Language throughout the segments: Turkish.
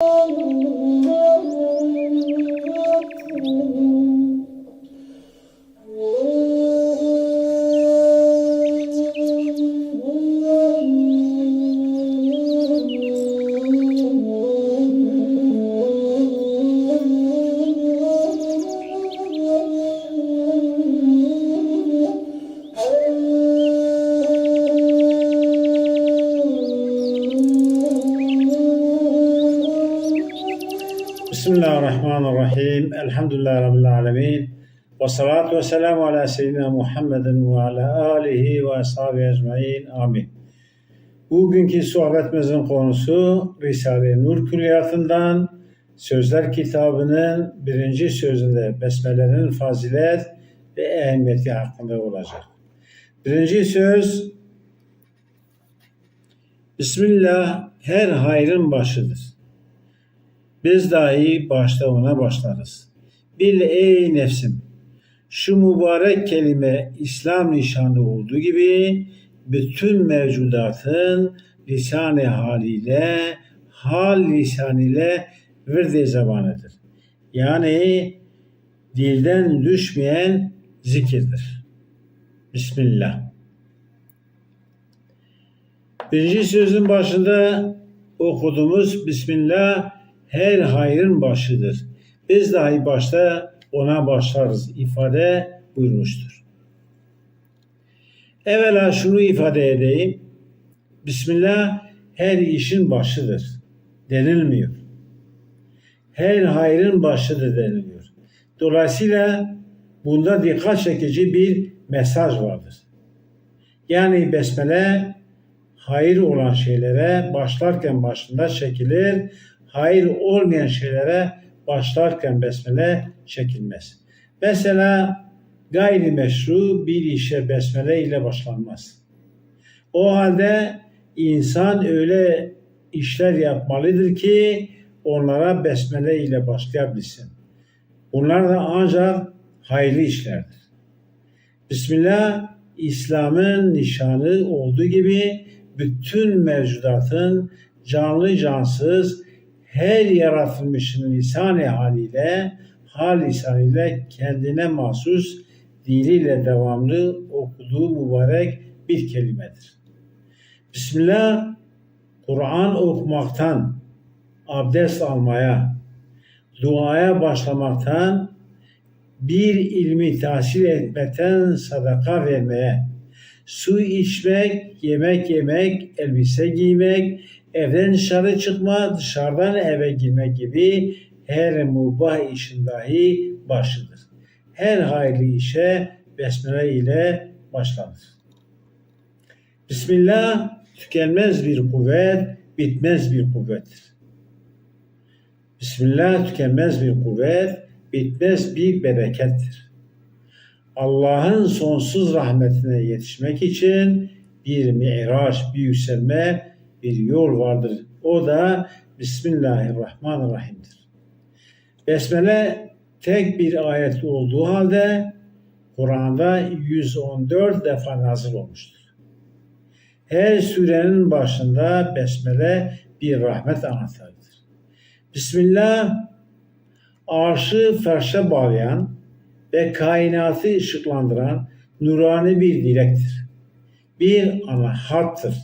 Música Bismillahirrahmanirrahim. Elhamdülillahi Rabbil alemin. Ve salatu ve selamu ala seyyidina Muhammedin ve ala alihi ve ashabi ecmain. Amin. Bugünkü sohbetimizin konusu Risale-i Nur Külliyatı'ndan Sözler kitabının birinci sözünde besmelerin fazilet ve ehemmiyeti hakkında olacak. Birinci söz Bismillah her hayrın başıdır. Biz dahi başta ona başlarız. Bil ey nefsim, şu mübarek kelime İslam nişanı olduğu gibi bütün mevcudatın lisan haliyle, hal lisan ile virde zamanıdır. Yani dilden düşmeyen zikirdir. Bismillah. Birinci sözün başında okuduğumuz Bismillah her hayrın başıdır. Biz dahi başta ona başlarız ifade buyurmuştur. Evvela şunu ifade edeyim. Bismillah her işin başıdır denilmiyor. Her hayrın başıdır deniliyor. Dolayısıyla bunda dikkat çekici bir mesaj vardır. Yani besmele hayır olan şeylere başlarken başında çekilir, hayır olmayan şeylere başlarken besmele çekilmez. Mesela gayrimeşru bir işe besmele ile başlanmaz. O halde insan öyle işler yapmalıdır ki onlara besmele ile başlayabilsin. Bunlar da ancak hayırlı işlerdir. Bismillah İslam'ın nişanı olduğu gibi bütün mevcudatın canlı cansız her yaratılmışın lisan haliyle, hal lisanıyla kendine mahsus diliyle devamlı okuduğu mübarek bir kelimedir. Bismillah, Kur'an okumaktan, abdest almaya, duaya başlamaktan, bir ilmi tahsil etmekten sadaka vermeye, su içmek, yemek yemek, elbise giymek, evden dışarı çıkma, dışarıdan eve girmek gibi her mubah işin dahi başıdır. Her hayırlı işe besmele ile başlanır. Bismillah tükenmez bir kuvvet, bitmez bir kuvvettir. Bismillah tükenmez bir kuvvet, bitmez bir berekettir. Allah'ın sonsuz rahmetine yetişmek için bir mi'raç, bir yükselme, bir yol vardır. O da Bismillahirrahmanirrahim'dir. Besmele tek bir ayet olduğu halde Kur'an'da 114 defa nazil olmuştur. Her surenin başında besmele bir rahmet anahtarıdır. Bismillah arşı ferşe bağlayan ve kainatı ışıklandıran nurani bir dilektir. Bir ana hattır.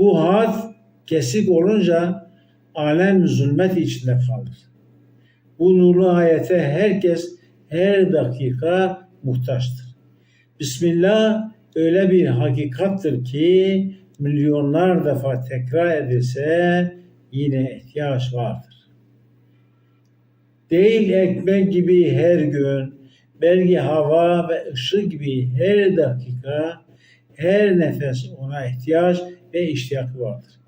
Bu hat kesik olunca alem zulmet içinde kalır. Bu nurlu ayete herkes her dakika muhtaçtır. Bismillah öyle bir hakikattır ki milyonlar defa tekrar edilse yine ihtiyaç vardır. Değil ekmek gibi her gün, belki hava ve ışık gibi her dakika, her nefes ona ihtiyaç ve iştiyakı vardır.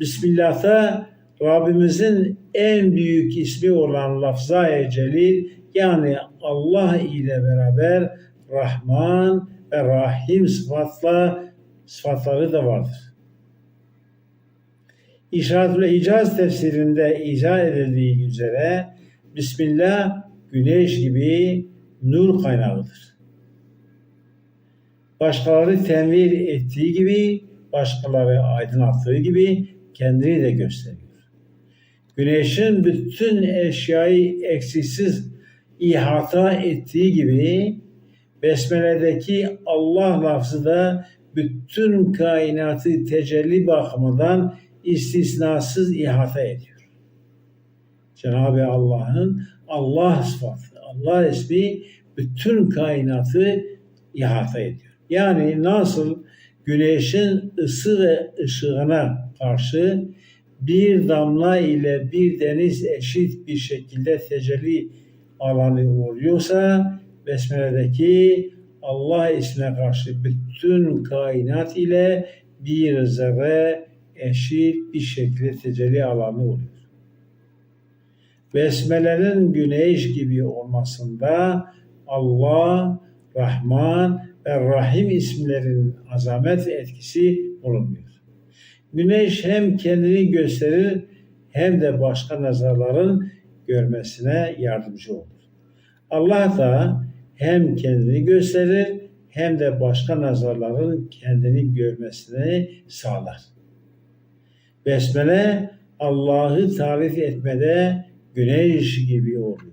Bismillah'ta Rabbimizin en büyük ismi olan lafza-i celil yani Allah ile beraber Rahman ve Rahim sıfatla sıfatları da vardır. İşaret ve icaz tefsirinde izah edildiği üzere Bismillah güneş gibi nur kaynağıdır. Başkaları tenvir ettiği gibi başkaları aydınlattığı gibi kendini de gösteriyor. Güneşin bütün eşyayı eksiksiz ihata ettiği gibi Besmele'deki Allah lafzı da bütün kainatı tecelli bakımından istisnasız ihata ediyor. Cenab-ı Allah'ın Allah sıfatı, Allah ismi bütün kainatı ihata ediyor. Yani nasıl güneşin ısı ve ışığına karşı bir damla ile bir deniz eşit bir şekilde tecelli alanı oluyorsa Besmele'deki Allah ismine karşı bütün kainat ile bir zerre eşit bir şekilde tecelli alanı oluyor. Besmele'nin güneş gibi olmasında Allah, Rahman Rahim isimlerinin azamet etkisi bulunmuyor. Güneş hem kendini gösterir hem de başka nazarların görmesine yardımcı olur. Allah da hem kendini gösterir hem de başka nazarların kendini görmesini sağlar. Besmele Allah'ı tarif etmede güneş gibi oluyor.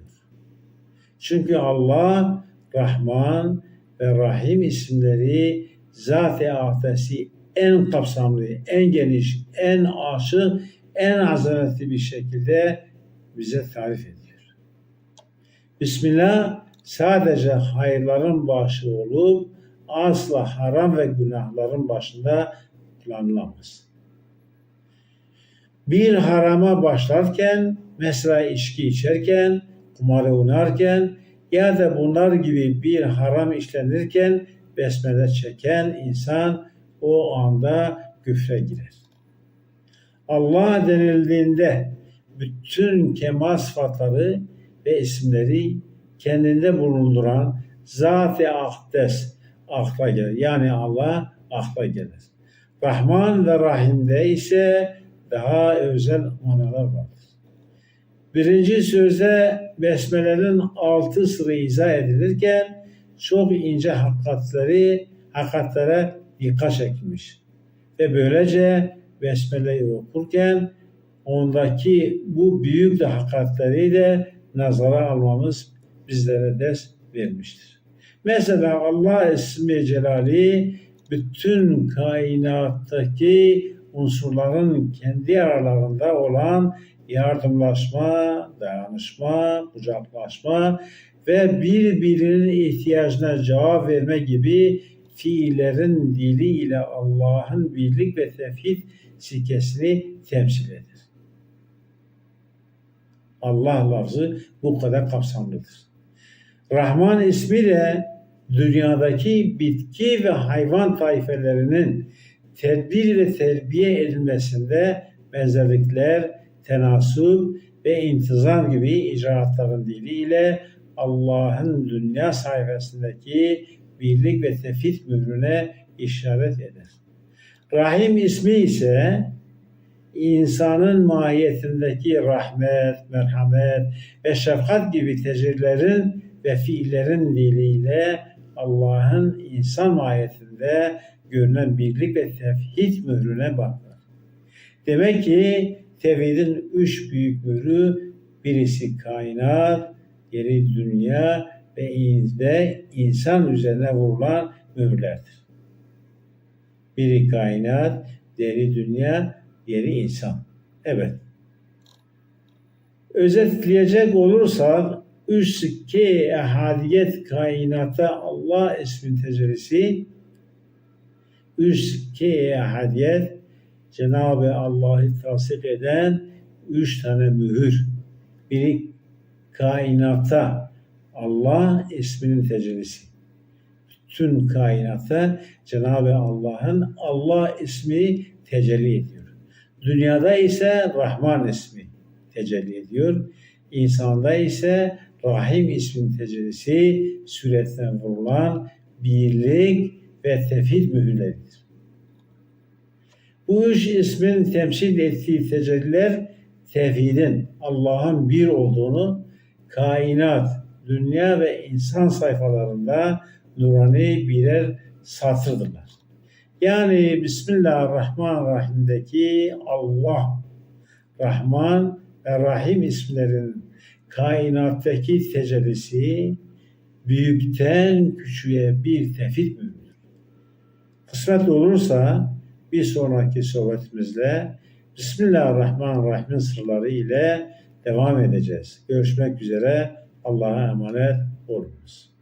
Çünkü Allah Rahman ve Rahim isimleri zat-ı ahdesi en kapsamlı, en geniş, en aşık, en azametli bir şekilde bize tarif ediyor. Bismillah sadece hayırların başı olup asla haram ve günahların başında kullanılamaz. Bir harama başlarken, mesela içki içerken, kumarı oynarken ya da bunlar gibi bir haram işlenirken besmele çeken insan o anda küfre girer. Allah denildiğinde bütün kemal sıfatları ve isimleri kendinde bulunduran Zat-ı Akdes akla gelir. Yani Allah akla gelir. Rahman ve Rahim'de ise daha özel manalar vardır. Birinci sözde Besmele'nin altı sırrı izah edilirken çok ince hakikatleri, hakikatlere dikkat çekilmiş. Ve böylece Besmele'yi okurken ondaki bu büyük de hakikatleri de nazara almamız bizlere ders vermiştir. Mesela Allah ismi celali bütün kainattaki unsurların kendi aralarında olan yardımlaşma, dayanışma, kucaklaşma ve birbirinin ihtiyacına cevap verme gibi fiillerin diliyle Allah'ın birlik ve tevhid sikesini temsil eder. Allah lafzı bu kadar kapsamlıdır. Rahman ismi de dünyadaki bitki ve hayvan tayfelerinin tedbir ve terbiye edilmesinde benzerlikler, tenasül ve intizam gibi icraatların diliyle Allah'ın dünya sayfasındaki birlik ve tefit mührüne işaret eder. Rahim ismi ise insanın mahiyetindeki rahmet, merhamet ve şefkat gibi tecrübelerin ve fiillerin diliyle Allah'ın insan mahiyetinde görünen birlik ve tevhid mührüne bakar. Demek ki tevhidin üç büyük mührü birisi kainat, geri dünya ve de insan üzerine vurulan mühürlerdir. Biri kainat, deri dünya, yeri insan. Evet. Özetleyecek olursak üç ki ehadiyet kainata Allah ismin tecellisi üç ki ehadiyet Cenab-ı Allah'ı tasdik eden üç tane mühür. Biri kainata Allah isminin tecellisi. Bütün kainata Cenab-ı Allah'ın Allah ismi tecelli ediyor. Dünyada ise Rahman ismi tecelli ediyor. İnsanda ise Rahim ismin tecellisi suretten vurulan birlik ve tefhid mühürleridir. Bu üç ismin temsil ettiği tecelliler tevhidin, Allah'ın bir olduğunu kainat, dünya ve insan sayfalarında nurani birer satırdırlar. Yani Bismillahirrahmanirrahim'deki Allah, Rahman Er-Rahim isimlerin kainattaki tecellisi büyükten küçüğe bir tefit müdür. Kısmet olursa bir sonraki sohbetimizle Bismillahirrahmanirrahim sırları ile devam edeceğiz. Görüşmek üzere. Allah'a emanet olunuz.